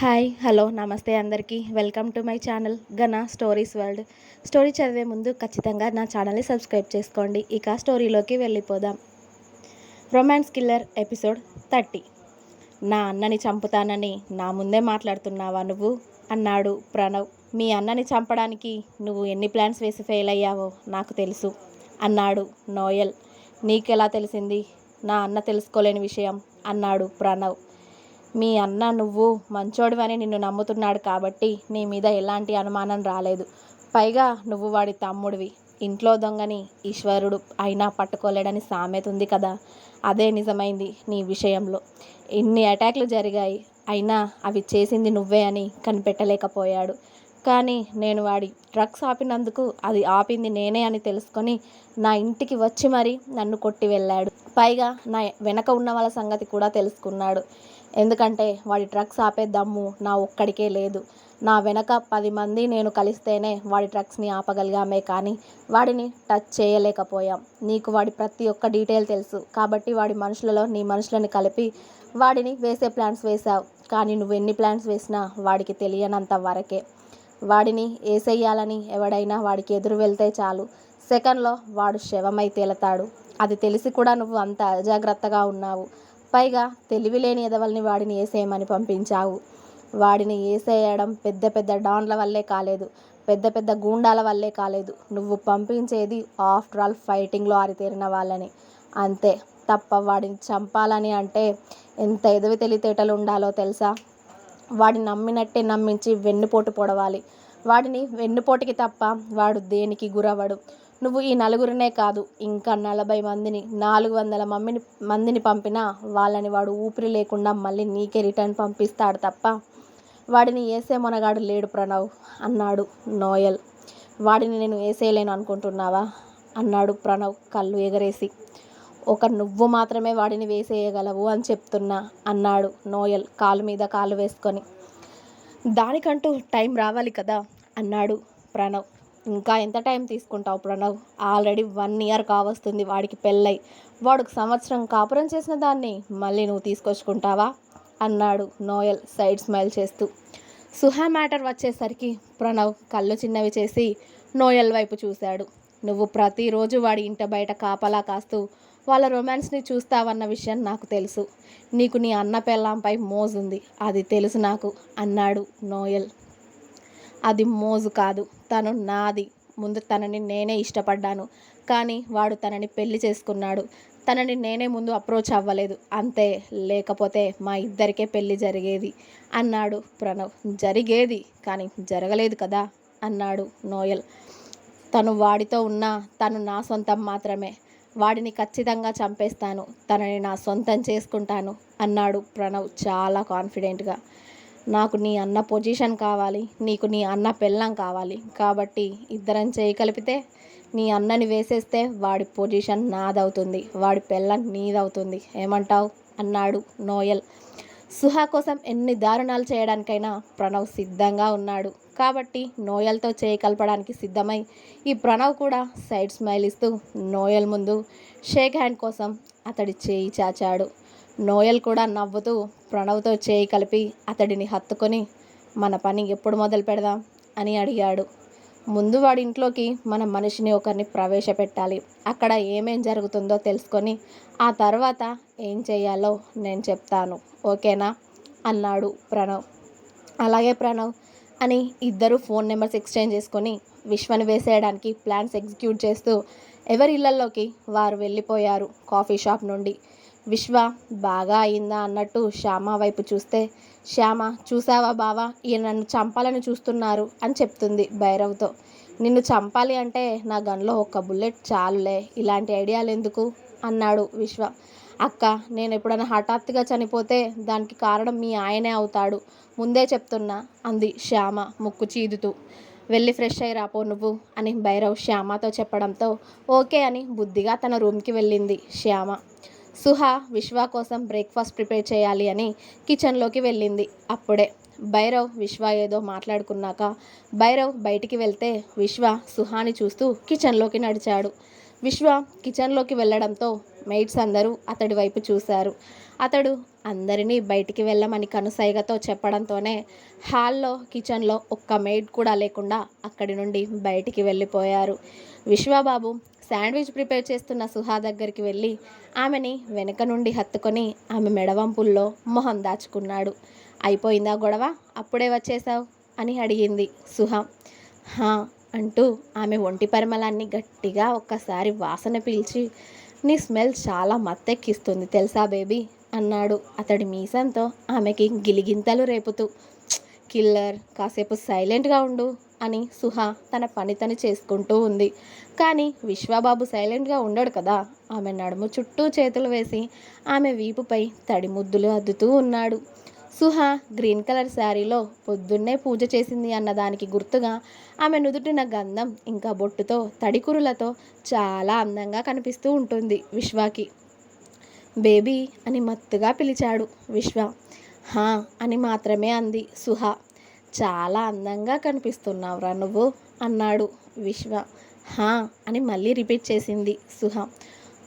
Hi hello నమస్తే అందరికీ. Welcome to my channel Gana stories world. Story చదివే ముందు ఖచ్చితంగా నా ఛానల్ని సబ్స్క్రైబ్ చేసుకోండి. ఇక స్టోరీలోకి వెళ్ళిపోదాం. Romance killer episode thirty. నా అన్నని చంపుతానని నా ముందే మాట్లాడుతున్నావా నువ్వు? అన్నాడు ప్రణవ్. మీ అన్నని చంపడానికి నువ్వు ఎన్ని ప్లాన్స్ వేసి ఫెయిల్ అయ్యావో నాకు తెలుసు అన్నాడు నోయల్. నీకెలా తెలిసింది? నా అన్న తెలుసుకోలేని విషయం అన్నాడు ప్రణవ్. మీ అన్న నువ్వు మంచోడివని నిన్ను నమ్ముతున్నాడు కాబట్టి నీ మీద ఎలాంటి అనుమానం రాలేదు. పైగా నువ్వు వాడి తమ్ముడివి. ఇంట్లో దొంగని ఈశ్వరుడు అయినా పట్టుకోలేడని సామెత ఉంది కదా. అదే నిజమైంది నీ విషయంలో. ఇన్ని అటాక్లు జరిగాయి. అయినా అవి చేసింది నువ్వే అని కనిపెట్టలేకపోయాడు. కానీ నేను వాడి డ్రగ్స్ ఆపినందుకు అది ఆపింది నేనే అని తెలుసుకొని నా ఇంటికి వచ్చి మరీ నన్ను కొట్టి వెళ్ళాడు. పైగా నా వెనక ఉన్న వాళ్ళ సంగతి కూడా తెలుసుకున్నాడు. ఎందుకంటే వాడి డ్రగ్స్ ఆపే దమ్ము నా ఒక్కడికే లేదు. నా వెనక పది మంది నేను కలిస్తేనే వాడి డ్రగ్స్ని ఆపగలిగామే కానీ వాడిని టచ్ చేయలేకపోయాం. నీకు వాడి ప్రతి ఒక్క డీటెయిల్ తెలుసు. కాబట్టి వాడి మనుషులలో నీ మనుషులని కలిపి వాడిని వేసే ప్లాన్స్ వేశావు. కానీ నువ్వు ఎన్ని ప్లాన్స్ వేసినా వాడికి తెలియనంత వరకే. వాడిని వేసేయాలని ఎవడైనా వాడికి ఎదురు వెళ్తే చాలు. సెకండ్లో వాడు శవమై తేలతాడు. అది తెలిసి కూడా నువ్వు అంత అజాగ్రత్తగా ఉన్నావు. పైగా తెలివిలేని ఎదవల్ని వాడిని వేసేయమని పంపించావు. వాడిని వేసేయడం పెద్ద పెద్ద డాన్ల వల్లే కాలేదు. పెద్ద పెద్ద గూండాల వల్లే కాలేదు. నువ్వు పంపించేది ఆఫ్టర్ ఆల్ ఫైటింగ్లో ఆరితేరిన వాళ్ళని. అంతే తప్ప వాడిని చంపాలని అంటే ఎంత ఎదవి తెలితేటలు ఉండాలో తెలుసా? వాడిని నమ్మినట్టే నమ్మించి వెన్నుపోటు పొడవాలి. వాడిని వెన్నుపోటుకి తప్ప వాడు దేనికి గురవడు నువ్వు ఈ నలుగురినే కాదు ఇంకా నలభై మందిని నాలుగు వందల మమ్మిని మందిని పంపినా వాళ్ళని వాడు ఊపిరి లేకుండా మళ్ళీ నీకే రిటర్న్ పంపిస్తాడు తప్ప వాడిని వేసే మొనగాడు లేడు ప్రణవ్ అన్నాడు నోయల్. వాడిని నేను వేసేయలేను అనుకుంటున్నావా? అన్నాడు ప్రణవ్ కళ్ళు ఎగరేసి. ఒక నువ్వు మాత్రమే వాడిని వేసేయగలవు అని చెప్తున్నా అన్నాడు నోయల్ కాలు మీద కాలు వేసుకొని. దానికంటూ టైం రావాలి కదా అన్నాడు ప్రణవ్. ఇంకా ఎంత టైం తీసుకుంటావు ప్రణవ్? ఆల్రెడీ వన్ ఇయర్ కావస్తుంది వాడికి పెళ్ళై. వాడికి సంవత్సరం కాపురం చేసిన దాన్ని మళ్ళీ నువ్వు తీసుకొచ్చుకుంటావా? అన్నాడు నోయల్ సైడ్ స్మైల్ చేస్తూ. సుహా మ్యాటర్ వచ్చేసరికి ప్రణవ్ కళ్ళు చిన్నవి చేసి నోయల్ వైపు చూశాడు. నువ్వు ప్రతిరోజు వాడి ఇంట బయట కాపలా కాస్తూ వాళ్ళ రొమాన్స్ని చూస్తావన్న విషయం నాకు తెలుసు. నీకు నీ అన్న పెళ్ళాంపై మోజుంది. అది తెలుసు నాకు అన్నాడు నోయల్ అది మోజు కాదు. తను నాది. ముందు తనని నేనే ఇష్టపడ్డాను. కానీ వాడు తనని పెళ్ళి చేసుకున్నాడు. తనని నేనే ముందు అప్రోచ్ అవ్వలేదు. అంతే. లేకపోతే మా ఇద్దరికే పెళ్ళి జరిగేది. అన్నాడు ప్రణవ్. జరిగేది. కానీ జరగలేదు కదా? అన్నాడు నోయల్. తను వాడితో ఉన్నా తను నా సొంతం మాత్రమే. వాడిని ఖచ్చితంగా చంపేస్తాను. తనని నా సొంతం చేసుకుంటాను. అన్నాడు ప్రణవ్ చాలా కాన్ఫిడెంట్గా నాకు నీ అన్న పొజిషన్ కావాలి నీకు నీ అన్న పెళ్ళం కావాలి. కాబట్టి ఇద్దరం చేయి కలిపితే నీ అన్నని వేసేస్తే వాడి పొజిషన్ నాదవుతుంది వాడి పెళ్ళం నీదవుతుంది. ఏమంటావు? అన్నాడు నోయల్. సుహా కోసం ఎన్ని దారుణాలు చేయడానికైనా ప్రణవ్ సిద్ధంగా ఉన్నాడు. కాబట్టి నోయల్తో చేయి కలపడానికి సిద్ధమై ఈ ప్రణవ్ కూడా సైడ్ స్మైల్ ఇస్తూ నోయల్ ముందు షేక్ హ్యాండ్ కోసం అతడి చేయి చాచాడు. నోయల్ కూడా నవ్వుతూ ప్రణవ్తో చేయి కలిపి అతడిని హత్తుకొని మన పని ఎప్పుడు మొదలు పెడదాం? అని అడిగాడు. ముందు వాడి ఇంట్లోకి మన మనిషిని ఒకరిని ప్రవేశపెట్టాలి. అక్కడ ఏమేం జరుగుతుందో తెలుసుకొని ఆ తర్వాత ఏం చేయాలో నేను చెప్తాను. ఓకేనా? అన్నాడు ప్రణవ్. అలాగే ప్రణవ్ అని ఇద్దరు ఫోన్ నెంబర్స్ ఎక్స్చేంజ్ చేసుకొని విశ్వని వేసేయడానికి ప్లాన్స్ ఎగ్జిక్యూట్ చేస్తూ ఎవరి ఇళ్ళలోకి వారు వెళ్ళిపోయారు కాఫీ షాప్ నుండి. విశ్వ బాగా అయిందా అన్నట్టు శ్యామ వైపు చూస్తే శ్యామ చూసావా బావా? ఈయన నన్ను చంపాలని చూస్తున్నారు అని చెప్తుంది భైరవ్తో. నిన్ను చంపాలి అంటే నా గన్లో ఒక్క బుల్లెట్ చాలులే ఇలాంటి ఐడియాలు ఎందుకు? అన్నాడు విశ్వ. అక్క నేను ఎప్పుడైనా హఠాత్తుగా చనిపోతే దానికి కారణం మీ ఆయనే అవుతాడు ముందే చెప్తున్నా అంది శ్యామ ముక్కు చీదుతూ. వెళ్ళి ఫ్రెష్ అయ్యి రాపో నువ్వు అని భైరవ్ శ్యామతో చెప్పడంతో ఓకే అని బుద్ధిగా తన రూమ్కి వెళ్ళింది శ్యామ. సుహ విశ్వ కోసం బ్రేక్ఫాస్ట్ ప్రిపేర్ చేయాలి అని కిచెన్లోకి వెళ్ళింది. అప్పుడే భైరవ్ విశ్వ ఏదో మాట్లాడుకున్నాక భైరవ్ బయటికి వెళ్తే విశ్వ సుహాని చూస్తూ కిచెన్లోకి నడిచాడు. విశ్వ కిచెన్లోకి వెళ్ళడంతో మెయిట్స్ అందరూ అతడి వైపు చూశారు. అతడు అందరినీ బయటికి వెళ్ళమని కనుసైగతో చెప్పడంతోనే హాల్లో కిచెన్లో ఒక్క మెయిడ్ కూడా లేకుండా అక్కడి నుండి బయటికి వెళ్ళిపోయారు. విశ్వబాబు శాండ్విచ్ ప్రిపేర్ చేస్తున్న సుహా దగ్గరికి వెళ్ళి ఆమెని వెనక నుండి హత్తుకొని ఆమె మెడవంపుల్లో మొహం దాచుకున్నాడు. అయిపోయిందా గొడవ? అప్పుడే వచ్చేసావు అని అడిగింది సుహా. హా అంటూ ఆమె ఒంటి పరిమళాన్ని గట్టిగా ఒక్కసారి వాసన పీల్చి నీ స్మెల్ చాలా మత్తెక్కిస్తుంది తెలుసా బేబీ? అన్నాడు. అతడి మీసంతో ఆమెకి గిలిగింతలు రేపుతూ కిల్లర్ కాసేపు సైలెంట్గా ఉండు. అని సుహా తన పని తను చేసుకుంటూ ఉంది. కానీ విశ్వబాబు సైలెంట్గా ఉండడు కదా. ఆమె నడుము చుట్టూ చేతులు వేసి ఆమె వీపుపై తడి ముద్దులు అద్దుతూ ఉన్నాడు. సుహా గ్రీన్ కలర్ శారీలో పొద్దున్నే పూజ చేసింది అన్నదానికి గుర్తుగా ఆమె నుదుటిన గంధం ఇంకా బొట్టుతో తడికురులతో చాలా అందంగా కనిపిస్తూ ఉంటుంది విశ్వాకి. బేబీ అని మత్తుగా పిలిచాడు విశ్వ. హా అని మాత్రమే అంది సుహా. చాలా అందంగా కనిపిస్తున్నావురా నువ్వు అన్నాడు విశ్వ. హా అని మళ్ళీ రిపీట్ చేసింది సుహా.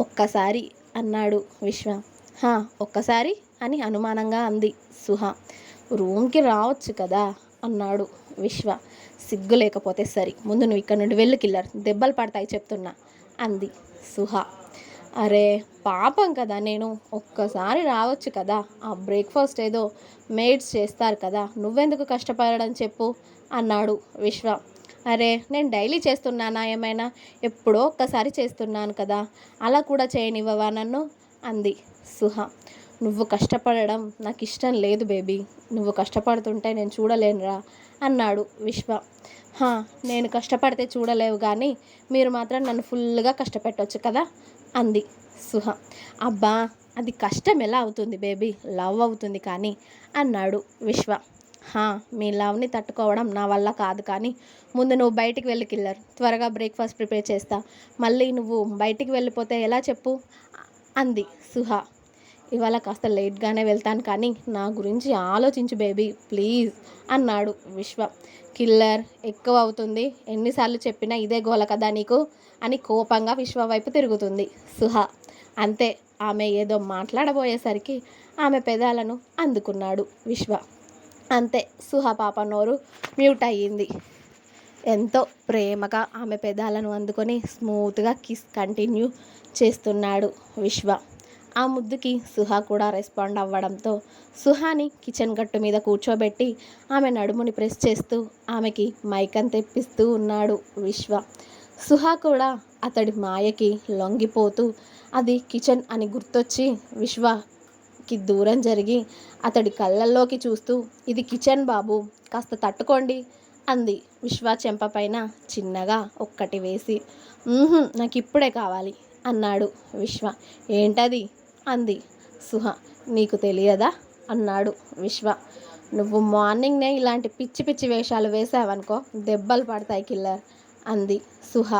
ఒక్కసారి అన్నాడు విశ్వ. హా ఒక్కసారి అని అనుమానంగా అంది సుహా. రూమ్కి రావచ్చు కదా అన్నాడు విశ్వ. సిగ్గు లేకపోతే సరి. ముందు నువ్వు ఇక్కడ నుండి వెళ్ళు కిల్లర్. దెబ్బలు పడతాయి చెప్తున్నా అంది సుహా. అరే పాపం కదా నేను. ఒక్కసారి రావచ్చు కదా. ఆ బ్రేక్ఫాస్ట్ ఏదో మేడ్స్ చేస్తారు కదా. నువ్వెందుకు కష్టపడడం చెప్పు అన్నాడు విశ్వ. అరే నేను డైలీ చేస్తున్నానా ఏమైనా? ఎప్పుడో ఒక్కసారి చేస్తున్నాను కదా. అలా కూడా చేయనివ్వవా నన్ను? అంది సుహ. నువ్వు కష్టపడడం నాకు ఇష్టం లేదు బేబీ. నువ్వు కష్టపడుతుంటే నేను చూడలేనురా అన్నాడు విశ్వ. హా నేను కష్టపడితే చూడలేవు కానీ మీరు మాత్రం నన్ను ఫుల్గా కష్టపెట్టవచ్చు కదా. అంది సుహ. అబ్బా అది కష్టం ఎలా అవుతుంది బేబీ? లవ్ అవుతుంది కానీ అన్నాడు విశ్వ. హా మీ లవ్ని తట్టుకోవడం నా వల్ల కాదు కానీ ముందు నువ్వు బయటికి వెళ్ళి కిల్లర్. త్వరగా బ్రేక్ఫాస్ట్ ప్రిపేర్ చేస్తా. మళ్ళీ నువ్వు బయటికి వెళ్ళిపోతే ఎలా చెప్పు? అంది సుహ. ఇవాళ కాస్త లేట్గానే వెళ్తాను కానీ నా గురించి ఆలోచించు బేబీ ప్లీజ్ అన్నాడు విశ్వ. కిల్లర్ ఎక్కువ అవుతుంది. ఎన్నిసార్లు చెప్పినా ఇదే గోల కదా నీకు? అని కోపంగా విశ్వ వైపు తిరుగుతుంది. సుహ అంతే. ఆమె ఏదో మాట్లాడబోయేసరికి ఆమె పెదాలను అందుకున్నాడు విశ్వ. అంతే సుహ పాప నోరు మ్యూట్ అయ్యింది. ఎంతో ప్రేమగా ఆమె పెదాలను అందుకొని స్మూత్గా కిస్ కంటిన్యూ చేస్తున్నాడు విశ్వ. ఆ ముద్దుకి సుహా కూడా రెస్పాండ్ అవ్వడంతో సుహాని కిచెన్ గట్టు మీద కూర్చోబెట్టి ఆమె నడుముని ప్రెస్ చేస్తూ ఆమెకి మైకం తెప్పిస్తూ ఉన్నాడు విశ్వ. సుహా కూడా అతడి మాయకి లొంగిపోతూ అది కిచెన్ అని గుర్తొచ్చి విశ్వకి దూరం జరిగి అతడి కళ్ళల్లోకి చూస్తూ ఇది కిచెన్ బాబు కాస్త తట్టుకోండి అంది విశ్వ చెంప పైన చిన్నగా ఒక్కటి వేసి. నాకు ఇప్పుడే కావాలి అన్నాడు విశ్వ. ఏంటది? అంది. సుహ నీకు తెలియదా? అన్నాడు విశ్వ. నువ్వు మార్నింగ్నే ఇలాంటి పిచ్చి పిచ్చి వేషాలు వేసావనుకో దెబ్బలు పడతాయి కిల్లర్ అంది సుహ.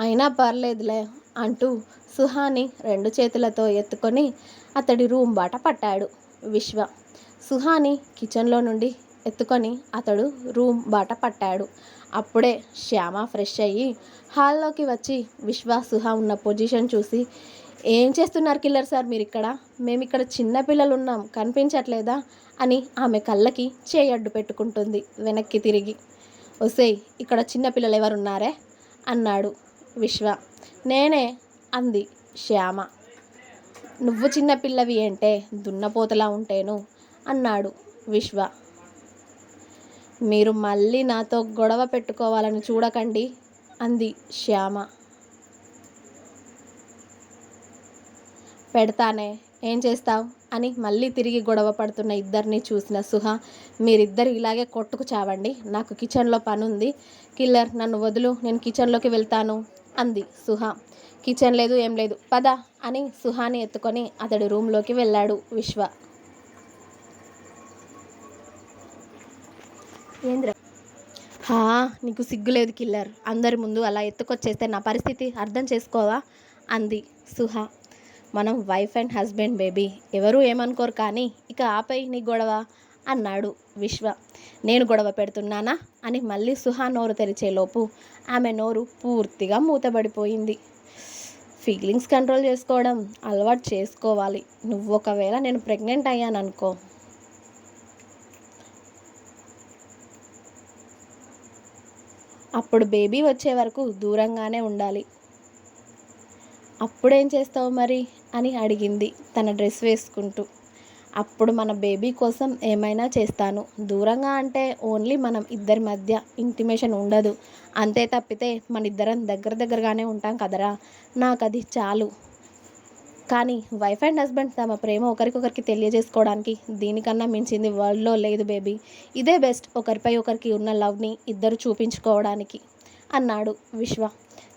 అయినా పర్లేదులే అంటూ సుహాని రెండు చేతులతో ఎత్తుకొని అతడి రూమ్ బాట పట్టాడు విశ్వ. సుహాని కిచెన్లో నుండి ఎత్తుకొని అతడు రూమ్ బాట పట్టాడు. అప్పుడే శ్యామ ఫ్రెష్ అయ్యి హాల్లోకి వచ్చి విశ్వ సుహ ఉన్న పొజిషన్ చూసి ఏం చేస్తున్నారు కిల్లర్ సార్ మీరు ఇక్కడ మేము ఇక్కడ చిన్న పిల్లలు ఉన్నాం కనిపించట్లేదా? అని ఆమె కళ్ళకి చేయడ్డు పెట్టుకుంటుంది వెనక్కి తిరిగి. ఒసే ఇక్కడ చిన్న పిల్లలు ఎవరున్నారే అన్నాడు విశ్వ. నేనే అంది శ్యామ. నువ్వు చిన్న పిల్లవి అంటే దున్నపోతలా ఉంటేను అన్నాడు విశ్వ. మీరు మళ్ళీ నాతో గొడవ పెట్టుకోవాలని చూడకండి అంది శ్యామ. పెడతానే ఏం చేస్తావు? అని మళ్ళీ తిరిగి గొడవ పడుతున్న ఇద్దరిని చూసిన సుహ మీరిద్దరు ఇలాగే కొట్టుకు చావండి నాకు కిచెన్లో పని ఉంది కిల్లర్ నన్ను వదులు నేను కిచెన్లోకి వెళ్తాను అంది సుహ. కిచెన్ లేదు ఏం లేదు పద అని సుహాని ఎత్తుకొని అతడి రూమ్లోకి వెళ్ళాడు విశ్వ. ఏంద్ర? హా నీకు సిగ్గులేదు కిల్లర్ అందరి ముందు అలా ఎత్తుకొచ్చేస్తే నా పరిస్థితి అర్థం చేసుకోవా? అంది సుహ. మనం వైఫ్ అండ్ హస్బెండ్ బేబీ. ఎవరూ ఏమనుకోరు కానీ ఇక ఆపై నీ గొడవ అన్నాడు విశ్వ. నేను గొడవ పెడుతున్నానా? అని మళ్ళీ సుహా నోరు తెరిచేలోపు ఆమె నోరు పూర్తిగా మూతబడిపోయింది. ఫీలింగ్స్ కంట్రోల్ చేసుకోవడం అలవాటు చేసుకోవాలి. నువ్వు ఒకవేళ నేను ప్రెగ్నెంట్ అయ్యాను అనుకో అప్పుడు బేబీ వచ్చే వరకు దూరంగానే ఉండాలి. అప్పుడేం చేస్తావు మరి? అని అడిగింది తన డ్రెస్ వేసుకుంటూ. అప్పుడు మన బేబీ కోసం ఏమైనా చేస్తాను. దూరంగా అంటే ఓన్లీ మనం ఇద్దరి మధ్య ఇంటిమేషన్ ఉండదు. అంతే తప్పితే మన ఇద్దరం దగ్గర దగ్గరగానే ఉంటాం కదరా? నాకు అది చాలు. కానీ వైఫ్ అండ్ హస్బెండ్ తమ ప్రేమ ఒకరికొకరికి తెలియజేసుకోవడానికి దీనికన్నా మించింది వరల్డ్లో లేదు బేబీ. ఇదే బెస్ట్ ఒకరిపై ఒకరికి ఉన్న లవ్ని ఇద్దరు చూపించుకోవడానికి అన్నాడు విశ్వ.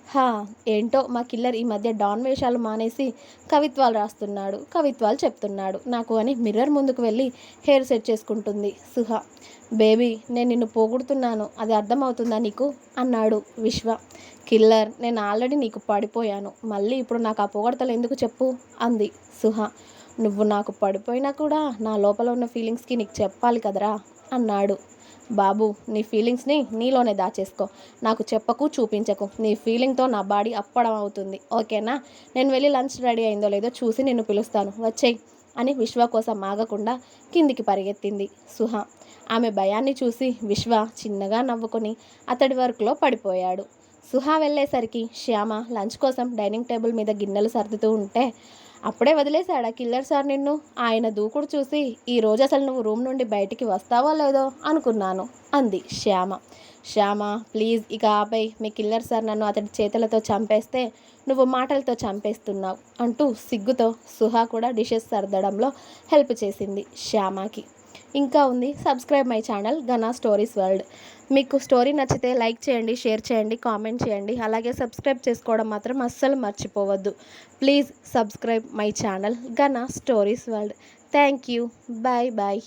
హా ఏంటో మా కిల్లర్ ఈ మధ్య డాన్ వేషాలు మానేసి కవిత్వాలు రాస్తున్నాడు కవిత్వాలు చెప్తున్నాడు. నాకు అని మిర్రర్ ముందుకు వెళ్ళి హెయిర్ సెట్ చేసుకుంటుంది సుహ. బేబీ నేను నిన్ను పోగొడుతున్నాను. అది అర్థమవుతుందా నీకు? అన్నాడు విశ్వ. కిల్లర్ నేను ఆల్రెడీ నీకు పడిపోయాను. మళ్ళీ ఇప్పుడు నాకు ఆ పొగడతలు ఎందుకు చెప్పు? అంది సుహ. నువ్వు నాకు పడిపోయినా కూడా నా లోపల ఉన్న ఫీలింగ్స్కి నీకు చెప్పాలి కదరా? అన్నాడు బాబు నీ ఫీలింగ్స్ని నీలోనే దాచేసుకో. నాకు చెప్పకు చూపించకు. నీ ఫీలింగ్తో నా బాడీ అప్పడం అవుతుంది. ఓకేనా? నేను వెళ్ళి లంచ్ రెడీ అయిందో లేదో చూసి నిన్ను పిలుస్తాను. వచ్చేయి అని విశ్వ కోసం ఆగకుండా కిందికి పరిగెత్తింది సుహ. ఆమె భయాన్ని చూసి విశ్వ చిన్నగా నవ్వుకొని అతడి వర్క్లో పడిపోయాడు. సుహా వెళ్ళేసరికి శ్యామ లంచ్ కోసం డైనింగ్ టేబుల్ మీద గిన్నెలు సర్దుతూ ఉంటే అప్పుడే వదిలేశాడా కిల్లర్ సార్ నిన్ను? ఆయన దూకుడు చూసి ఈ రోజు అసలు నువ్వు రూమ్ నుండి బయటికి వస్తావో లేదో అనుకున్నాను అంది శ్యామ. శ్యామ ప్లీజ్ ఇక ఆపై మీ కిల్లర్ సార్ నన్ను అతడి చేతులతో చంపేస్తే నువ్వు మాటలతో చంపేస్తున్నావు అంటూ సిగ్గుతో సుహా కూడా డిషెస్ సర్దడంలో హెల్ప్ చేసింది శ్యామకి. ఇంకా ఉంది. Subscribe my channel Gana stories world మీకు స్టోరీ నచ్చితే లైక్ చేయండి షేర్ చేయండి కామెంట్ చేయండి. అలాగే సబ్స్క్రైబ్ చేసుకోవడం మాత్రం అస్సలు మర్చిపోవద్దు. Please subscribe my channel Gana stories world thank you bye bye